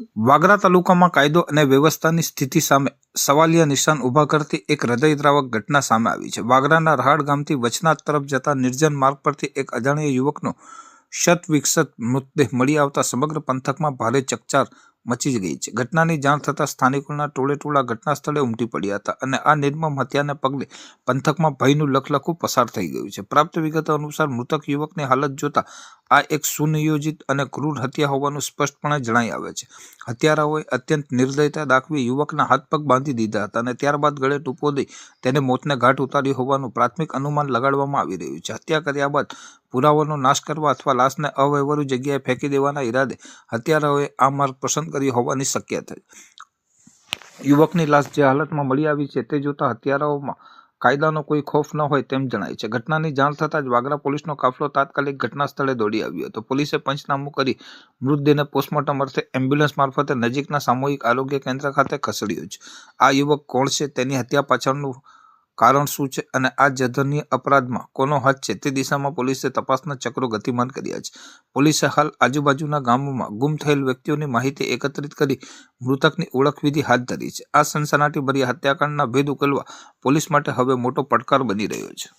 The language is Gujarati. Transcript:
વાગરા તાલુકામાં કાયદો અને વ્યવસ્થાની સ્થિતિ સામે સવાલિયા નિશાન ઊભા કરતી એક હૃદયદ્રાવક ઘટના સામે આવી છે. વાગરાના રહાડ ગામથી વચનાથ તરફ જતા નિર્જન માર્ગ પરથી એક અજાણ્યા યુવકનો શતવિકસત મૃતદેહ મળી આવતા સમગ્ર પંથકમાં ભારે ચકચાર મચી ગઈ છે. ઘટનાની જાણ થતાં સ્થાનિકોના ટોળે ટોળા ઘટના સ્થળે ઉમટી પડ્યા હતા અને આ નિર્મમ હત્યાને પગલે પંથકમાં ભયનું લખલખું પસાર થઈ ગયું છે. પ્રાપ્ત વિગતો અનુસાર મૃતક યુવકની હાલત જોતા આ એક સુનિયોજિત અને ક્રૂર હત્યા હોવાનું સ્પષ્ટપણે જણાઈ આવે છે. હત્યારાઓએ અત્યંત નિર્દયતા દાખવી યુવકના હાથ પગ બાંધી દીધા હતા અને ત્યારબાદ ગળે ટૂંપો દઈ તેને મોતને ઘાટ ઉતાર્યું હોવાનું પ્રાથમિક અનુમાન લગાડવામાં આવી રહ્યું છે. હત્યા કર્યા બાદ પુરાવાનો નાશ કરવા અથવા લાશને અવ્યવહારુ જગ્યાએ ફેંકી દેવાના ઈરાદે હત્યારાઓએ આ માર્ગ પસંદ કર્યો હોવાની શક્યતા યુવકની લાશ જે હાલતમાં મળી આવી છે તે જોતા હત્યારાઓમાં કાયદાનો કોઈ ખોફ ન હોય તેમ જણાય છે. ઘટનાની જાણ થતાં જ વાગરા પોલીસનો કાફલો તાત્કાલિક ઘટના સ્થળે દોડી આવ્યો હતો. પોલીસે પંચનામું કરી મૃતદેહને પોસ્ટમોર્ટમ અર્થે એમ્બ્યુલન્સ મારફતે નજીકના સામૂહિક આરોગ્ય કેન્દ્ર ખાતે ખસેડ્યો છે. આ યુવક કોણ છે? તેની હત્યા પાછળનું કારણ શું છે? અને આ જધન્ય અપરાધમાં કોનો હાથ છે? તે દિશામાં પોલીસે તપાસના ચક્રો ગતિમાન કર્યા છે. પોલીસે હાલ આજુબાજુના ગામોમાં ગુમ થયેલ વ્યક્તિઓની માહિતી એકત્રિત કરી મૃતકની ઓળખવિધિ હાથ ધરી છે. આ સનસનાટીભરી હત્યાકાંડના ભેદ ઉકેલવા પોલીસ માટે હવે મોટો પડકાર બની રહ્યો છે.